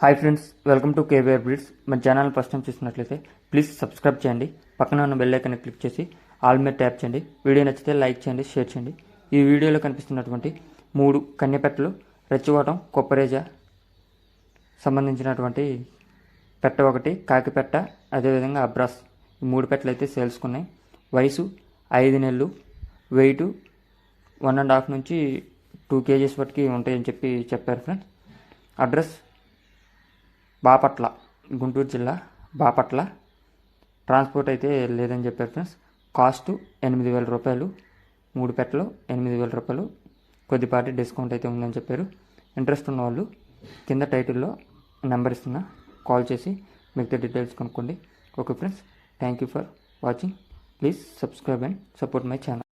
Hi friends welcome to KVR birds. మన channel first time చూసినట్లయితే please subscribe చేయండి. పక్కన ఉన్న బెల్ ఐకన్ క్లిక్ చేసి ఆల్ మీద ట్యాప్ చేయండి. వీడియో నచ్చితే లైక్ చేయండి షేర్ చేయండి. ఈ వీడియోలో కనిపిస్తున్నటువంటి మూడు కన్యపెట్టలు రెచ్చగోటం కొప్పరేజ సంబంధించినటువంటి పెట్ట ఒకటి కాకిపెట్ట అదేవిధంగా అబ్రాస్. ఈ మూడు పెట్టలు అయితే సేల్స్కున్నాయి వయసు ఐదు నెలలు వెయిట్ వన్ అండ్ హాఫ్ నుంచి టూ కేజీస్ వరకు ఉంటాయని చెప్పి చెప్పారు ఫ్రెండ్స్. అడ్రస్ బాపట్ల గుంటూరు జిల్లా బాపట్ల. ట్రాన్స్పోర్ట్ అయితే లేదని చెప్పారు ఫ్రెండ్స్. కాస్ట్ ఎనిమిది వేల రూపాయలు మూడు పెట్టలు ఎనిమిది వేల రూపాయలు కొద్దిపాటి డిస్కౌంట్ అయితే ఉందని చెప్పారు. ఇంట్రెస్ట్ ఉన్న వాళ్ళు కింద టైటిల్లో నెంబర్ ఇస్తున్నా కాల్ చేసి మిగతా డీటెయిల్స్ కనుక్కోండి. Okay friends thank you for watching. Please subscribe and support my channel.